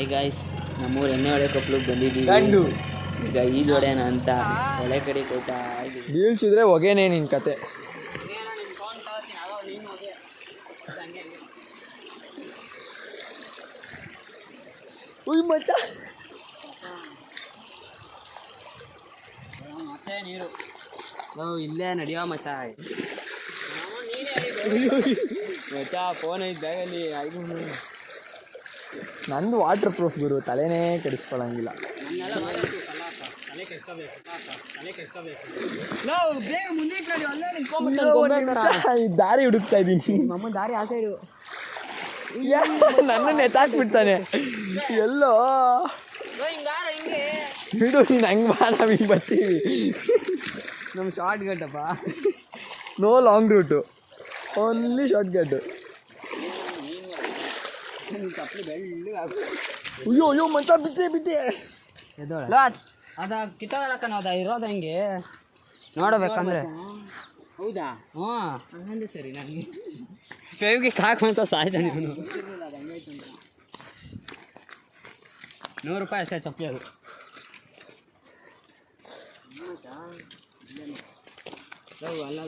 I guys ನಮ್ಮೂರು ಎಣ್ಣೆ ಹೊಳೆ ಕೊಪ್ಪಳಕ್ಕೆ ಬಂದಿದ್ದೀವಿ. ಗಂಡು. ಈಗ ಜೋಡೇನ ಅಂತ ಹೊಳೆ ಕಡೆ ಹೋಗ್ತಾ ಇದ್ದೀವಿ. ಬೀಳ್ಸಿದ್ರೆ ಹೊಗೆನೇ ನಿನ್ ಕತೆ. ಉಯ್ ಮಚ್ಚ. ಮತ್ತೆ ನೀರು. ನಾವು ಇಲ್ಲೇ ನಡೆಯೋ ಮಚ್ಚ. ಮಚ್ಚ ಫೋನ್ ಐತೆ ಬ್ಯಾಗಲ್ಲಿ ಆಯ್ತು ನಂದು ವಾಟರ್ ಪ್ರೂಫ್ ಗುರು ತಲೆನೇ ಕೆಡಿಸ್ಕೊಳ್ಳಂಗಿಲ್ಲ ಈ ದಾರಿ ಹುಡುಕ್ತಾ ಇದ್ದೀನಿ ನಮ್ಮ ದಾರಿ ಆ ಸೈಡು ನನ್ನನ್ನು ಎತ್ತಾಕ್ಬಿಡ್ತಾನೆ ಎಲ್ಲೋ. ಬಿಡು ನೀನು ಹಂಗೆ ಬಾ ನಾವು ಹಿಂಗೆ ಬರ್ತೀವಿ. ನಮ್ಮ ಶಾರ್ಟ್ ಅಪ್ಪ. No long route only short cut ಚಪ್ಪಲಿ ಬೆಳ್ಳಿಗೆ ಅಯ್ಯೋ ಅಯ್ಯೋ ಮಂಚ ಬಿದ್ದೆ ಬಿದ್ದೆ. ಅದ ಕಿತ್ತೋದಕ್ಕ ಅದ ಇರೋದು ಹೆಂಗೆ? ನೋಡಬೇಕಂದ್ರೆ. ಹೌದಾ? ಹ್ಞೂ. ಹಂಗಂದೆ ಸರಿ ನನಗೆ. ಫೇವ್ಗೆ ಹಾಕುವಂತ ಸಾಯ್ತಾನೆ ಇವನು ನೂರು ರೂಪಾಯಿ ಅಷ್ಟೇ ಚಪ್ಪಲಿ ಅದು. ಅಲ್ಲ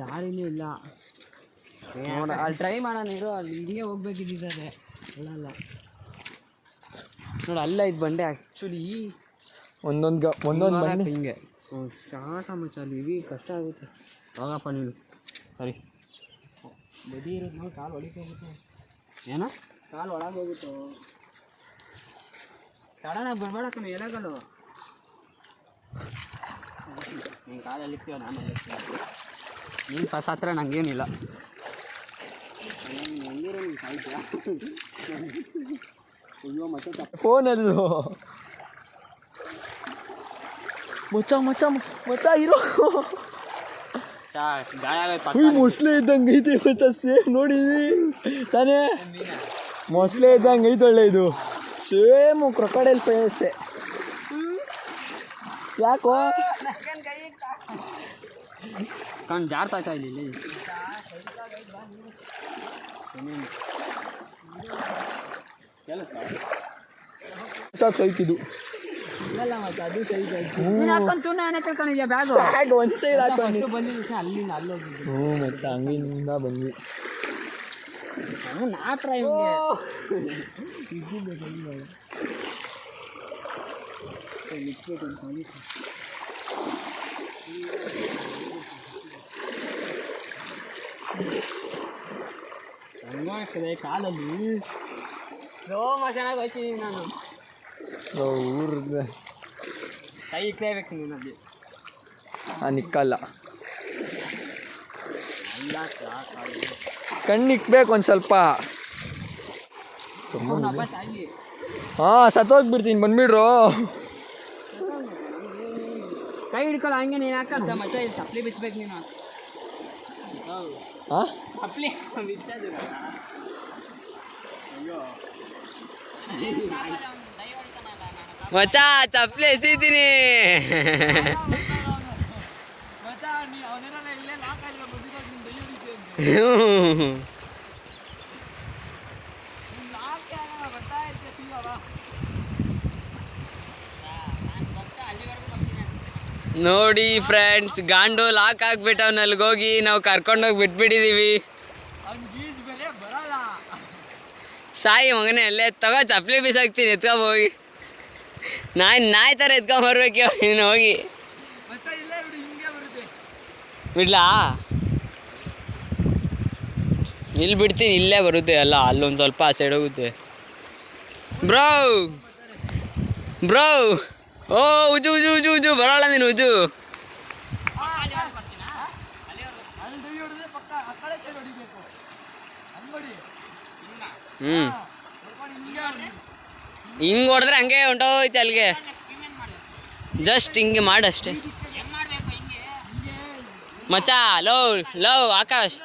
ದಾರಿನೇ ಇಲ್ಲ. ನೋಡ ಅಲ್ಲಿ ಟ್ರೈ ಮಾಡೋಣ ಇರು ಅಲ್ಲಿ ಹಿಂಗೆ ಹೋಗ್ಬೇಕಿದ್ದಿದ್ದಾರೆ ಅಲ್ಲ ಅಲ್ಲ. ನೋಡು ಅಲ್ಲ ಇದು ಬಂಡೆ ಆ್ಯಕ್ಚುಲಿ ಒಂದೊಂದು ಗ ಒಂದೊಂದು ಬಂಡೆ ಹಿಂಗೆ. ಶಾರ್ಟ್ ಮಚ್ಚ ಅಲ್ಲಿ ಇವಿ ಕಷ್ಟ ಆಗುತ್ತೆ. ಹೋಗಪ್ಪ ನೀನು. ಸರಿ. ಬದಿ ಇರೋದು ನೋಡಿ ಕಾಲು ಒಳಗೆ ಹೋಗುತ್ತೆ. ಏನ? ಕಾಲು ಒಳಗೆ ಹೋಗುತ್ತೋ. ಸಡನ್ನಾಗಿ ಬರಬೇಡ ಕಣ ಎಲೆಗಳು. ನೀನು ಕಾಲಲ್ಲಿ ನಾನು ನೀನು ಫಸ್ಟ್ ಹತ್ರ ನಂಗೇನಿಲ್ಲ ಹೆಂಗಿರೋ ನೀನು ಸಾಯ್ತೀಯ ಅಯ್ಯೋ ಮತ್ತೆ ತಪ್ಪು ಫೋನಲ್ಲೂ. ಮುಚ್ಚ ಮೊಚ್ಚ ಮೊಚ್ಚ ಇರೋ. ಮೊಸಳೆ ಇದ್ದಂಗೆ ಐತಿ ಮಚ್ಚ ಸೇಮ್ ನೋಡಿ. ತಾನೇ. ಮೊಸಳೆ ಇದ್ದಂಗೆ ಐತೊಳ್ಳೆ ಇದು. ಸೇಮ್ ಕ್ರೊಕಡೈಲ್ ಪೇಸೆ ಯಾಕೋ? ಕಣ್ ಜಾರ್ತಾ ಇಲ್ಲಿ? ಇಲ್ಲಿ ಸಾಕು ಸೈತಿದು ಅದು ನೀನು ಹಾಕೊಂಡು ಬ್ಯಾಗು ಬ್ಯಾಗ್ ಒಂದು ಸೈಡ್ ಹಾಕೊಂಡು ಬಂದಿದ್ದು ಅಲ್ಲಿಂದ ಹ್ಞೂ ಮತ್ತೆ ಹಂಗಿನಿಂದ ಬಂದ್ವಿ. ನಾತ್ರ ಹೆಂಗಾಗ್ತದೆ ಕಾಲಲ್ಲಿ ಸ್ಲೋ ಚೆನ್ನಾಗಿ ಹೋಗ್ತೀನಿ ನಾನು ಊರದ ಕೈ ಇಕ್ಲೇಬೇಕು ನೀನು ಅಲ್ಲಿ ನಾನು ನಿಕ್ಕಲ್ಲ ಅಲ್ಲ ಕಣ್ಣಿಕ್ಬೇಕು ಒಂದು ಸ್ವಲ್ಪ ಆಗಿ. ಹಾಂ ಸತ್ತೋಗ್ಬಿಡ್ತೀನಿ ಬಂದ್ಬಿಡ್ರು. ಕೈ ಹಿಡ್ಕೊಲ್ಲ ಹಂಗೆ ನೀನು ಯಾಕೆ ಮತ್ತೆ ಇಲ್ಲಿ ಚಪ್ಪಲಿ ಬಿಚ್ಬೇಕು ನೀನು. ಹೌದು ಚಪ್ಲಿ ಚಪ್ಪಲಿ ಬಿಚ್ಚೋದು ಮಚ್ಚ ಚಪ್ಪಲಿ ಎಸಿತೀನಿ ನೋಡಿ ಫ್ರೆಂಡ್ಸ್ ಗಾಂಡು ಲಾಕ್ ಹಾಕ್ಬಿಟ್ಟು ಅವ್ನ ಅಲ್ಲಿಗೆ ಹೋಗಿ ನಾವು ಕರ್ಕೊಂಡೋಗಿ ಬಿಟ್ಬಿಟ್ಟಿದ್ದೀವಿ ಸಾಯಿ ಮಗನೇ, ಅಲ್ಲೇ ತಗೋ ಚಪ್ಪಲಿ ಬಿಸಾಕ್ತೀನಿ, ಎತ್ಕೊಂಡ್ ಹೋಗಿ. ನಾಯಿ ನಾಯಿ ಥರ ಎತ್ಕೊಂಡ್ ಬರ್ಬೇಕು ನೀನು ಹೋಗಿ. ಬಿಡ್ಲಾ? ಇಲ್ಲಿ ಬಿಡ್ತೀನಿ, ಇಲ್ಲೇ ಬರುತ್ತೆ ಅಲ್ಲ ಅಲ್ಲೊಂದು ಸ್ವಲ್ಪ ಸೈಡ್ ಹೋಗುತ್ತೆ ಬ್ರೋ ಬ್ರೋ. ಓ ಉಜು ಉಜು ಉಜು ಉಜು ಬರೋಲ್ಲ ನೀನು ಉಜು ಹ್ಞೂ ಹಿಂಗೆ ಹೊಡೆದ್ರೆ ಹಂಗೆ ಹೊಂಟೋಯ್ತು ಅಲ್ಲಿಗೆ. ಜಸ್ಟ್ ಹಿಂಗೆ ಮಾಡಷ್ಟೇ ಮಚ್ಚ, ಲೋ ಲೋ, ಆಕಾಶ್.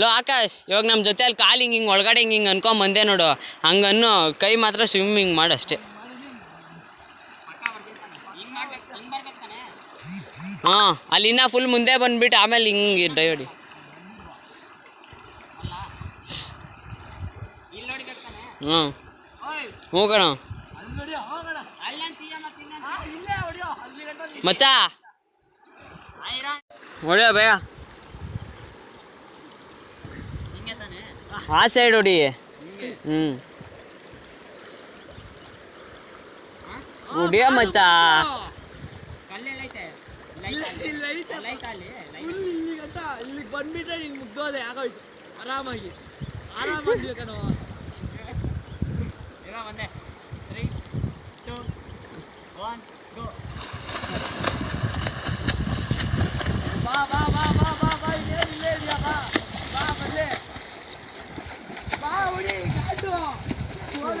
ಲೋ, ಆಕಾಶ್, ಇವಾಗ ನಮ್ಮ ಜೊತೆಯಲ್ಲಿ ಕಾಲು ಹಿಂಗೆ ಹಿಂಗೆ, ಒಳಗಡೆ ಹಿಂಗೆ ಹಿಂಗೆ ಅನ್ಕೊಂಡ್ ಬಂದೆ ನೋಡು. ಹಂಗನ್ನು ಕೈ ಮಾತ್ರ ಸ್ವಿಮ್ಮಿಂಗ್ ಮಾಡಷ್ಟೇ ಹಾಂ ಅಲ್ಲಿ ಇನ್ನೂ ಫುಲ್ ಮುಂದೆ ಬಂದ್ಬಿಟ್ಟು ಆಮೇಲೆ ಹಿಂಗೆ ಡೈಡಿ ಹ್ಞೂ ಹೋಗೋಣ. ಮಚ್ಚ. ಹೊಡಿಯೋ ಬೇಗ ಆ ಸೈಡ್ ಹೊಡಿ. ಹ್ಞೂ ಹೊಡಿಯ ಮಚ್ಚ. ಇಲ್ಲಿಗೆ ಬಂದ್ಬಿಟ್ರೆ ನಿಂಗೆ ಮುಗ್ದೋದೆ ಆಗೋಯ್ತು ಆರಾಮಾಗಿ ಆರಾಮಾಗಿ ಕಣೋ ಬಾ ಬಾ ಬಾ ಬಾ ಬಾ ಬಾ ಇಲ್ಲೇ ಇಲ್ಲೇ ಇದೆಯಾ ಬಾ ಬಾ ಬಲ್ಲೆ ಬಾ ಹುಡಿ ಕಾಟು ಹೋದ